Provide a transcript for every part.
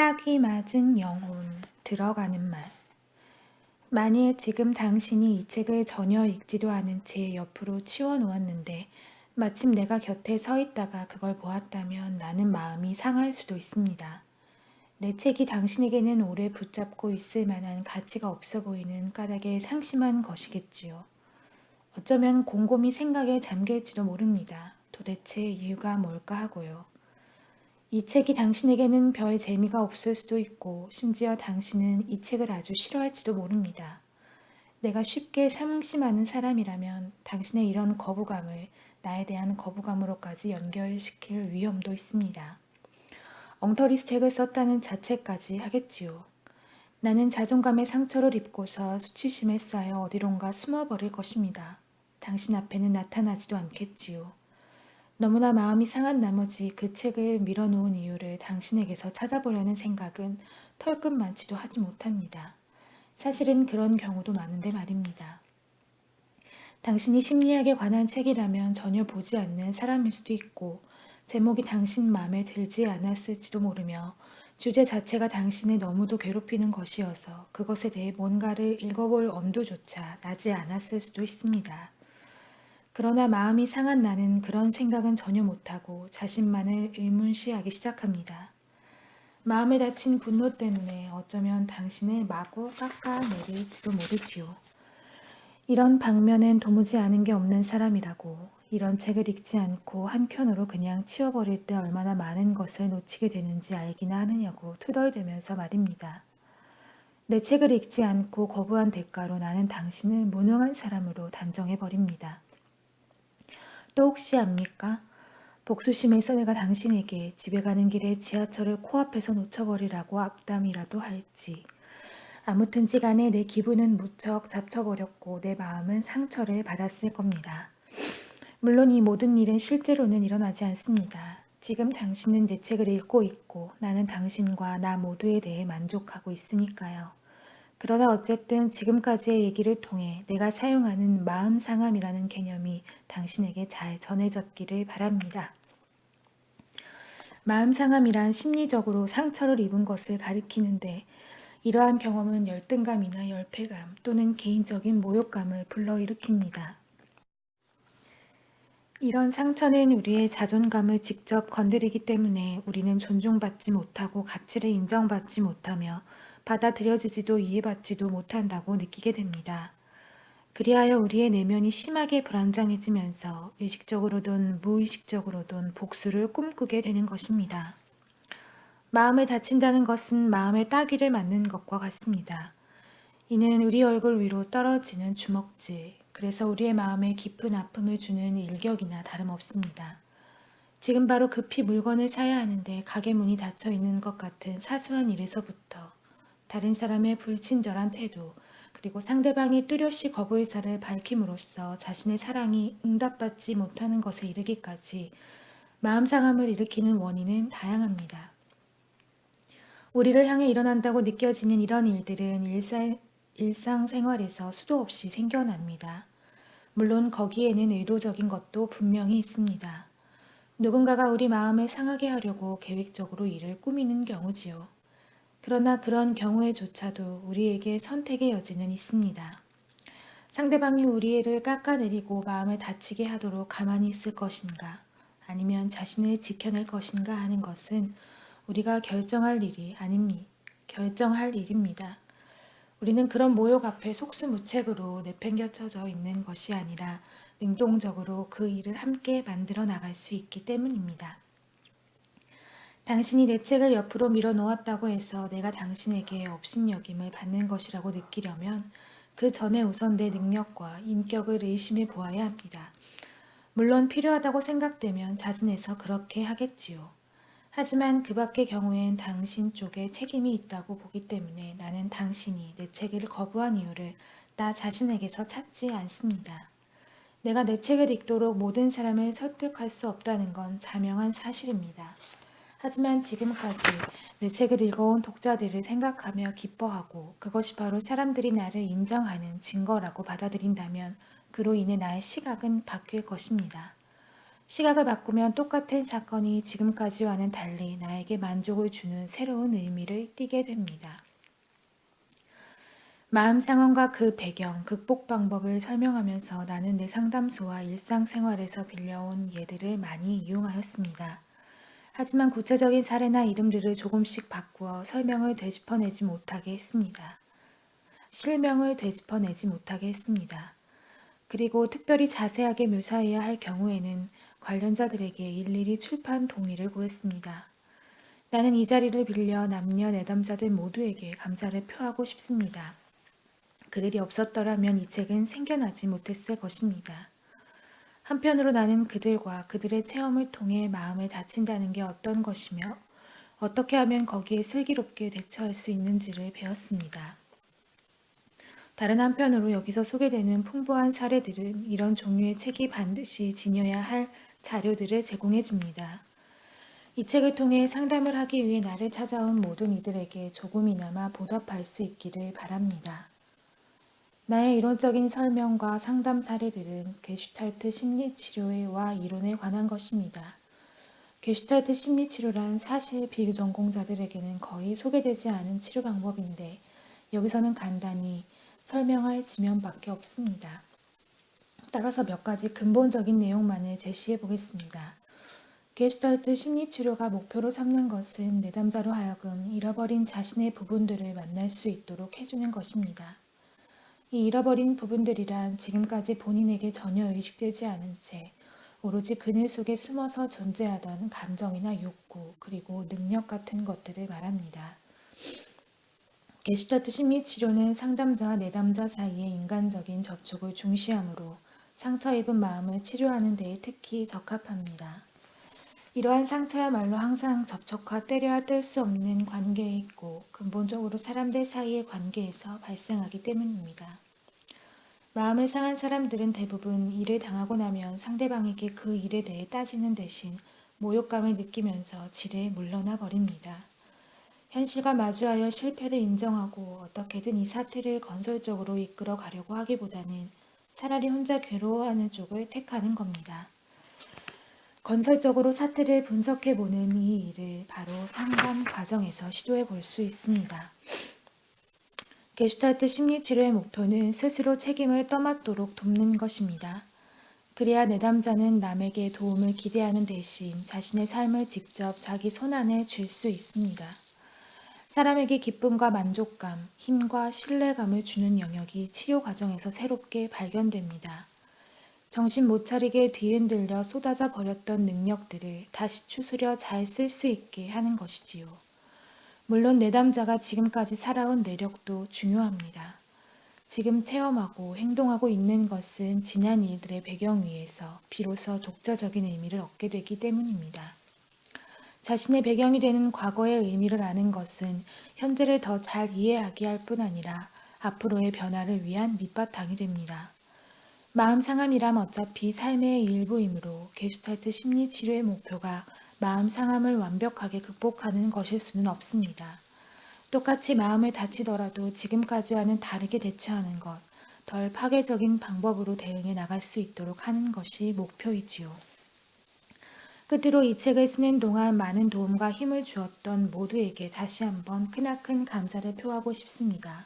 딱이 맞은 영혼, 들어가는 말. 만일 지금 당신이 이 책을 전혀 읽지도 않은 채 옆으로 치워놓았는데 마침 내가 곁에 서 있다가 그걸 보았다면 나는 마음이 상할 수도 있습니다. 내 책이 당신에게는 오래 붙잡고 있을 만한 가치가 없어 보이는 까닭에 상심한 것이겠지요. 어쩌면 곰곰이 생각에 잠길지도 모릅니다. 도대체 이유가 뭘까 하고요. 이 책이 당신에게는 별 재미가 없을 수도 있고 심지어 당신은 이 책을 아주 싫어할지도 모릅니다. 내가 쉽게 상심하는 사람이라면 당신의 이런 거부감을 나에 대한 거부감으로까지 연결시킬 위험도 있습니다. 엉터리 책을 썼다는 자체까지 하겠지요. 나는 자존감의 상처를 입고서 수치심에 쌓여 어디론가 숨어버릴 것입니다. 당신 앞에는 나타나지도 않겠지요. 너무나 마음이 상한 나머지 그 책을 밀어놓은 이유를 당신에게서 찾아보려는 생각은 털끝 만치도 하지 못합니다. 사실은 그런 경우도 많은데 말입니다. 당신이 심리학에 관한 책이라면 전혀 보지 않는 사람일 수도 있고 제목이 당신 마음에 들지 않았을지도 모르며 주제 자체가 당신을 너무도 괴롭히는 것이어서 그것에 대해 뭔가를 읽어볼 엄두조차 나지 않았을 수도 있습니다. 그러나 마음이 상한 나는 그런 생각은 전혀 못하고 자신만을 의문시하기 시작합니다. 마음에 다친 분노 때문에 어쩌면 당신을 마구 깎아내릴지도 모르지요. 이런 방면엔 도무지 아는 게 없는 사람이라고 이런 책을 읽지 않고 한켠으로 그냥 치워버릴 때 얼마나 많은 것을 놓치게 되는지 알기나 하느냐고 투덜대면서 말입니다. 내 책을 읽지 않고 거부한 대가로 나는 당신을 무능한 사람으로 단정해버립니다. 또 혹시 압니까? 복수심에서 내가 당신에게 집에 가는 길에 지하철을 코앞에서 놓쳐버리라고 악담이라도 할지. 아무튼지 간에 내 기분은 무척 잡쳐버렸고 내 마음은 상처를 받았을 겁니다. 물론 이 모든 일은 실제로는 일어나지 않습니다. 지금 당신은 내 책을 읽고 있고 나는 당신과 나 모두에 대해 만족하고 있으니까요. 그러나 어쨌든 지금까지의 얘기를 통해 내가 사용하는 마음 상함이라는 개념이 당신에게 잘 전해졌기를 바랍니다. 마음 상함이란 심리적으로 상처를 입은 것을 가리키는데 이러한 경험은 열등감이나 열패감 또는 개인적인 모욕감을 불러일으킵니다. 이런 상처는 우리의 자존감을 직접 건드리기 때문에 우리는 존중받지 못하고 가치를 인정받지 못하며 받아들여지지도 이해받지도 못한다고 느끼게 됩니다. 그리하여 우리의 내면이 심하게 불안정해지면서 의식적으로든 무의식적으로든 복수를 꿈꾸게 되는 것입니다. 마음을 다친다는 것은 마음의 따귀를 맞는 것과 같습니다. 이는 우리 얼굴 위로 떨어지는 주먹질, 그래서 우리의 마음에 깊은 아픔을 주는 일격이나 다름없습니다. 지금 바로 급히 물건을 사야 하는데 가게 문이 닫혀 있는 것 같은 사소한 일에서부터 다른 사람의 불친절한 태도, 그리고 상대방이 뚜렷이 거부 의사를 밝힘으로써 자신의 사랑이 응답받지 못하는 것에 이르기까지 마음 상함을 일으키는 원인은 다양합니다. 우리를 향해 일어난다고 느껴지는 이런 일들은 일상, 일상생활에서 수도 없이 생겨납니다. 물론 거기에는 의도적인 것도 분명히 있습니다. 누군가가 우리 마음을 상하게 하려고 계획적으로 일을 꾸미는 경우지요. 그러나 그런 경우에조차도 우리에게 선택의 여지는 있습니다. 상대방이 우리를 깎아내리고 마음을 다치게 하도록 가만히 있을 것인가, 아니면 자신을 지켜낼 것인가 하는 것은 우리가 결정할 일이 아닙니다. 결정할 일입니다. 우리는 그런 모욕 앞에 속수무책으로 내팽겨쳐져 있는 것이 아니라 능동적으로 그 일을 함께 만들어 나갈 수 있기 때문입니다. 당신이 내 책을 옆으로 밀어 놓았다고 해서 내가 당신에게 업신여김을 받는 것이라고 느끼려면 그 전에 우선 내 능력과 인격을 의심해 보아야 합니다. 물론 필요하다고 생각되면 자진해서 그렇게 하겠지요. 하지만 그 밖의 경우엔 당신 쪽에 책임이 있다고 보기 때문에 나는 당신이 내 책을 거부한 이유를 나 자신에게서 찾지 않습니다. 내가 내 책을 읽도록 모든 사람을 설득할 수 없다는 건 자명한 사실입니다. 하지만 지금까지 내 책을 읽어온 독자들을 생각하며 기뻐하고 그것이 바로 사람들이 나를 인정하는 증거라고 받아들인다면 그로 인해 나의 시각은 바뀔 것입니다. 시각을 바꾸면 똑같은 사건이 지금까지와는 달리 나에게 만족을 주는 새로운 의미를 띠게 됩니다. 마음 상황과 그 배경, 극복 방법을 설명하면서 나는 내 상담소와 일상생활에서 빌려온 예들을 많이 이용하였습니다. 하지만 구체적인 사례나 이름들을 조금씩 바꾸어 설명을 되짚어내지 못하게 했습니다. 실명을 되짚어내지 못하게 했습니다. 그리고 특별히 자세하게 묘사해야 할 경우에는 관련자들에게 일일이 출판 동의를 구했습니다. 나는 이 자리를 빌려 남녀 내담자들 모두에게 감사를 표하고 싶습니다. 그들이 없었더라면 이 책은 생겨나지 못했을 것입니다. 한편으로 나는 그들과 그들의 체험을 통해 마음을 다친다는 게 어떤 것이며 어떻게 하면 거기에 슬기롭게 대처할 수 있는지를 배웠습니다. 다른 한편으로 여기서 소개되는 풍부한 사례들은 이런 종류의 책이 반드시 지녀야 할 자료들을 제공해 줍니다. 이 책을 통해 상담을 하기 위해 나를 찾아온 모든 이들에게 조금이나마 보답할 수 있기를 바랍니다. 나의 이론적인 설명과 상담 사례들은 게슈탈트 심리치료와 이론에 관한 것입니다. 게슈탈트 심리치료란 사실 비전공자들에게는 거의 소개되지 않은 치료 방법인데 여기서는 간단히 설명할 지면밖에 없습니다. 따라서 몇 가지 근본적인 내용만을 제시해 보겠습니다. 게슈탈트 심리치료가 목표로 삼는 것은 내담자로 하여금 잃어버린 자신의 부분들을 만날 수 있도록 해주는 것입니다. 이 잃어버린 부분들이란 지금까지 본인에게 전혀 의식되지 않은 채 오로지 그늘 속에 숨어서 존재하던 감정이나 욕구 그리고 능력 같은 것들을 말합니다. 게슈타트 심리 치료는 상담자와 내담자 사이의 인간적인 접촉을 중시하므로 상처 입은 마음을 치료하는 데에 특히 적합합니다. 이러한 상처야말로 항상 접촉과 때려야 뗄 수 없는 관계에 있고 근본적으로 사람들 사이의 관계에서 발생하기 때문입니다. 마음을 상한 사람들은 대부분 일을 당하고 나면 상대방에게 그 일에 대해 따지는 대신 모욕감을 느끼면서 지레 물러나 버립니다. 현실과 마주하여 실패를 인정하고 어떻게든 이 사태를 건설적으로 이끌어 가려고 하기보다는 차라리 혼자 괴로워하는 쪽을 택하는 겁니다. 건설적으로 사태를 분석해 보는 이 일을 바로 상담 과정에서 시도해 볼 수 있습니다. 게슈탈트 심리치료의 목표는 스스로 책임을 떠맡도록 돕는 것입니다. 그래야 내담자는 남에게 도움을 기대하는 대신 자신의 삶을 직접 자기 손안에 쥘수 있습니다. 사람에게 기쁨과 만족감, 힘과 신뢰감을 주는 영역이 치료 과정에서 새롭게 발견됩니다. 정신 못 차리게 뒤흔들려 쏟아져 버렸던 능력들을 다시 추스려 잘 쓸 수 있게 하는 것이지요. 물론 내담자가 지금까지 살아온 내력도 중요합니다. 지금 체험하고 행동하고 있는 것은 지난 일들의 배경 위에서 비로소 독자적인 의미를 얻게 되기 때문입니다. 자신의 배경이 되는 과거의 의미를 아는 것은 현재를 더 잘 이해하게 할 뿐 아니라 앞으로의 변화를 위한 밑바탕이 됩니다. 마음 상함이란 어차피 삶의 일부이므로 게슈탈트 심리 치료의 목표가 마음 상함을 완벽하게 극복하는 것일 수는 없습니다. 똑같이 마음을 다치더라도 지금까지와는 다르게 대처하는 것, 덜 파괴적인 방법으로 대응해 나갈 수 있도록 하는 것이 목표이지요. 끝으로 이 책을 쓰는 동안 많은 도움과 힘을 주었던 모두에게 다시 한번 크나큰 감사를 표하고 싶습니다.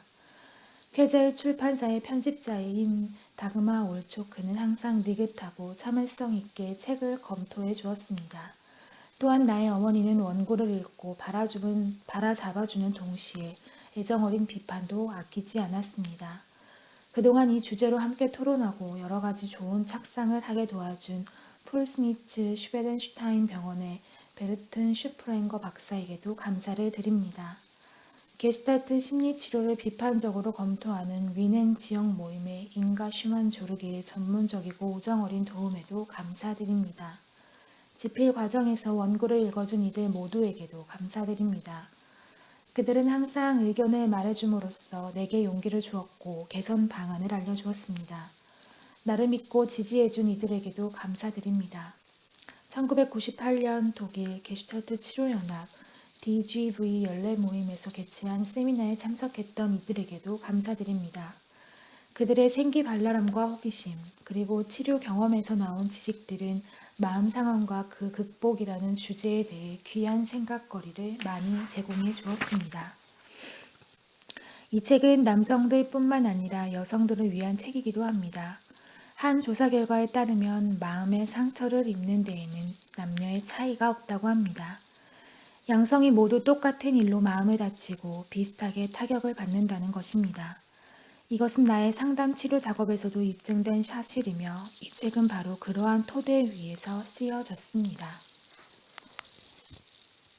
쾌젤 출판사의 편집자인 다그마 올초크는 항상 느긋하고 참을성 있게 책을 검토해 주었습니다. 또한 나의 어머니는 원고를 읽고 바라주는, 바라잡아주는 동시에 애정어린 비판도 아끼지 않았습니다. 그동안 이 주제로 함께 토론하고 여러 가지 좋은 착상을 하게 도와준 폴스니츠 슈베덴슈타인 병원의 베르튼 슈프랭거 박사에게도 감사를 드립니다. 게스탈트 심리치료를 비판적으로 검토하는 위넨 지역 모임의 인가 슈만 조르기의 전문적이고 우정어린 도움에도 감사드립니다. 집필 과정에서 원고를 읽어준 이들 모두에게도 감사드립니다. 그들은 항상 의견을 말해줌으로써 내게 용기를 주었고 개선 방안을 알려주었습니다. 나를 믿고 지지해준 이들에게도 감사드립니다. 1998년 독일 게슈탈트 치료연합 DGV 연례 모임에서 개최한 세미나에 참석했던 이들에게도 감사드립니다. 그들의 생기 발랄함과 호기심, 그리고 치료 경험에서 나온 지식들은 마음 상황과 그 극복이라는 주제에 대해 귀한 생각거리를 많이 제공해 주었습니다. 이 책은 남성들 뿐만 아니라 여성들을 위한 책이기도 합니다. 한 조사 결과에 따르면 마음의 상처를 입는 데에는 남녀의 차이가 없다고 합니다. 양성이 모두 똑같은 일로 마음을 다치고 비슷하게 타격을 받는다는 것입니다. 이것은 나의 상담 치료 작업에서도 입증된 사실이며 이 책은 바로 그러한 토대 위에서 쓰여졌습니다.